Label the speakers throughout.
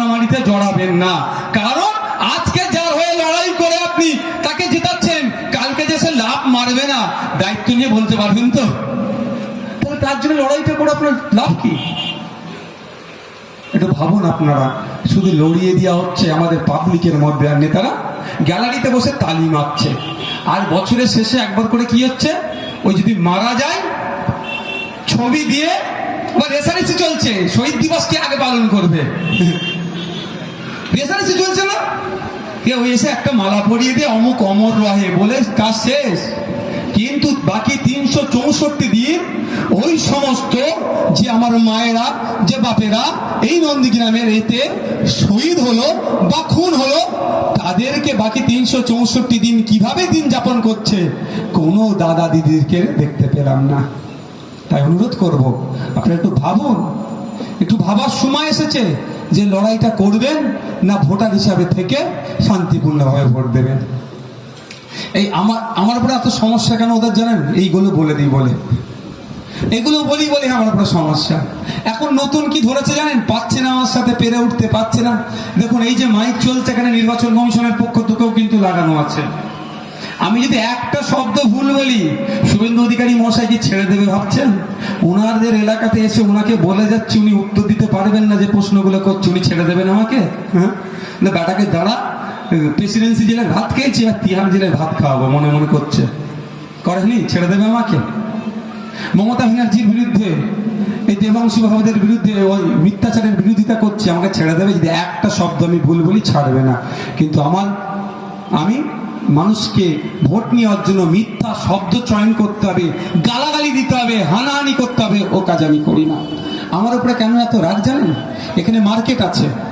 Speaker 1: লড়াইতে জড়াবেন না। কারণ আজকে যার হয়ে লড়াই করে আপনি তাকে জেতাচ্ছেন, কালকে যে সে লাভ মারবে না, দায়িত্ব নিয়ে বলতে পারবেন তো? তাহলে তার জন্য লড়াইটা করে আপনার লাভ কি? একটু ভাবুন আপনারা, শুধু লড়িয়ে দেওয়া হচ্ছে আমাদের পাবলিকের মধ্যে আর নেতারা, গ্যালারিতে বসে তালি মারছে। আর বছরের শেষে একবার করে কি হচ্ছে? ওই যদি মারা যায়, ছবি দিয়ে বা রেসারেসি চলছে, শহীদ দিবস কে আগে পালন করবে? রেসারেসি চলছে না? কেউ এসে একটা মালা পরিয়ে দিয়ে অমুক অমর রহে, বলে কাজ শেষ। কিন্তু বাকি তিনশো চৌষট্টি দিন, ওই সমস্ত যে আমার মায়েরা, যে বাপেরা, এই নন্দীগ্রামের এতে শহীদ হলো বা খুন হলো, তাদেরকে বাকি তিনশো চৌষট্টি দিন কীভাবে দিন যাপন করছে, কোনো দাদা দিদিকে দেখতে পেলাম না। তাই অনুরোধ করব, আপনারা একটু ভাবুন, একটু ভাবার সময় এসেছে যে লড়াইটা করবেন না ভোটার হিসাবে থেকে শান্তিপূর্ণভাবে ভোট দেবেন। এই আমার আমার উপরে এত সমস্যা কেন ওদের জানেন? এইগুলো বলে দিই বলে। এগুলো বলি বলি আমার উপরে সমস্যা। এখন নতুন কি ধরেছে জানেন? পাচ্ছে না আমার সাথে, পেরে উঠতে পারছে না। দেখুন, এই যে মাইক চলছে এখানে নির্বাচন কমিশনের পক্ষ থেকেও কিন্তু লাগানো আছে। আমি যদি একটা শব্দ ভুল বলি, শুভেন্দু অধিকারী মশাই কি ছেড়ে দেবে ভাবছেন? ওনাদের এলাকাতে এসে ওনাকে বলে যাচ্ছে, উনি উত্তর দিতে পারবেন না যে প্রশ্নগুলো করছে, উনি ছেড়ে দেবেন আমাকে? হ্যাঁ? বেটাকে দাঁড়া, প্রেসিডেন্সি জেলায় ভাত খেয়েছি আর তিহার জেলায় ভাত খাওয়াবো, মনে মনে করছে। করেনি? ছেড়ে দেবে আমাকে? মমতা ব্যানার্জির বিরুদ্ধে, এই দেবাংশু বাবাদের বিরুদ্ধে ওই মিথ্যাচারের বিরোধিতা করছে, আমাকে ছেড়ে দেবে। যদি একটা শব্দ আমি ভুল বলি, ছাড়বে না। কিন্তু আমার, আমি মানুষকে ভোট নেওয়ার জন্য মিথ্যা শব্দ চয়ন করতে হবে, গালাগালি দিতে হবে, হানাহানি করতে হবে, ও কাজ আমি করি না। আমার উপরে কেন এত রাগ জানেন? এখানে মার্কেট আছে।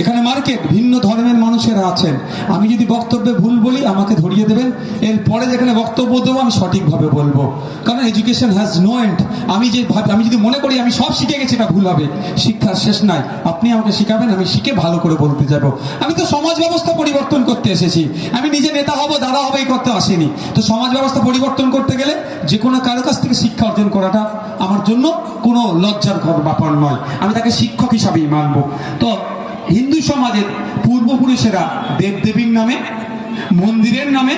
Speaker 1: এখানে মার্কেট, ভিন্ন ধর্মের মানুষেরা আছেন। আমি যদি বক্তব্যে ভুল বলি, আমাকে ধরিয়ে দেবেন। এরপরে যেখানে বক্তব্য দেবো, আমি সঠিকভাবে বলব। কারণ এডুকেশন হ্যাজ নো এন্ড আমি যে আমি যদি মনে করি, আমি সব শিখে গেছি, এটা ভুল হবে। শিক্ষার শেষ নাই। আপনি আমাকে শিখাবেন, আমি শিখে ভালো করে বলতে যাব। আমি তো সমাজ ব্যবস্থা পরিবর্তন করতে এসেছি। আমি নিজে নেতা হব, দাদা হবে, এই করতে আসিনি। তো সমাজ ব্যবস্থা পরিবর্তন করতে গেলে যে কোনো কারও কাছ থেকে শিক্ষা অর্জন করাটা আমার জন্য কোনো লজ্জার ব্যাপার নয়। আমি তাকে শিক্ষক হিসাবেই মানব। তো হিন্দু সমাজের পূর্বপুরুষেরা দেবদেবীর নামে মন্দিরের নামে